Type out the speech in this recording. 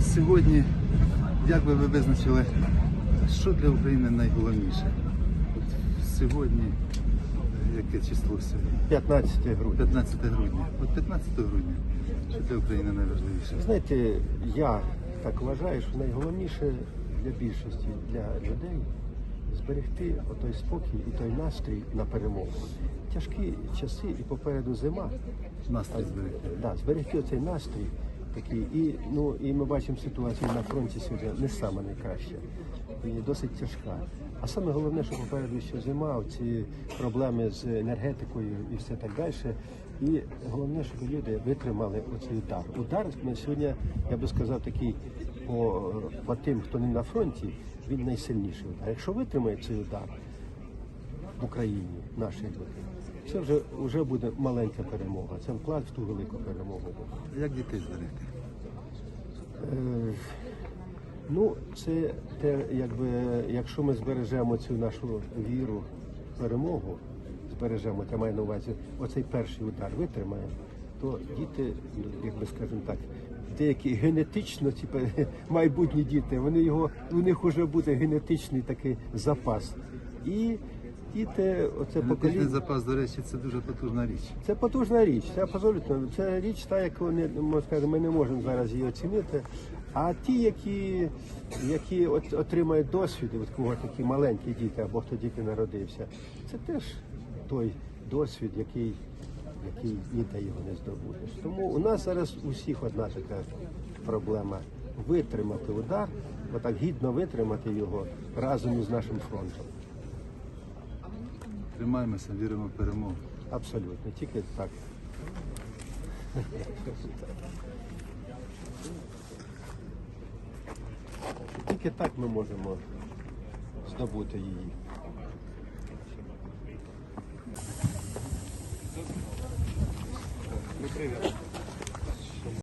сьогодні, як би ви визначили, що для України найголовніше? От сьогодні, яке число сьогодні? 15 грудня. 15 грудня. От 15 грудня, що для України найважливіше? Знаєте, я так вважаю, що найголовніше для більшості для людей зберегти отой спокій і той настрій на перемогу. Тяжкі часи і попереду зима. Настрій зберегти. Да, зберегти оцей настрій такий. І, ну, і ми бачимо ситуацію на фронті сьогодні не саме найкраща. І досить тяжка. А саме головне, що попереду ще зима, ці проблеми з енергетикою і все так далі. І головне, щоб люди витримали оцей удар. Удар на сьогодні, я би сказав, такий по, по тим, хто не на фронті, він найсильніший удар. Якщо витримає цей удар в Україні, наші люди, це вже, вже буде маленька перемога. Це вклад в ту велику перемогу. Як дітей зберегти? Е, Ну, це те, якби, якщо ми збережемо цю нашу віру, перемогу, збережемо, я маю на увазі, оцей перший удар витримаємо, то діти, як би скажемо так, деякі генетично, типу, майбутні діти, вони його, у них вже буде генетичний такий запас. І діти, оце покоління. запас, до речі, це дуже потужна річ. Це потужна річ, це абсолютно це річ, та яку не можна сказати, ми не можемо зараз її оцінити. А ті, які, які от, отримають досвід, от кого такі маленькі діти або хто тільки народився, це теж той досвід, який, який ніде його не здобудеш. Тому у нас зараз у всіх одна така проблема витримати удар, отак гідно витримати його разом із нашим фронтом. Тримаємося, віримо в перемогу. Абсолютно, тільки так. Тільки так ми можемо здобути її. Ну, привіт.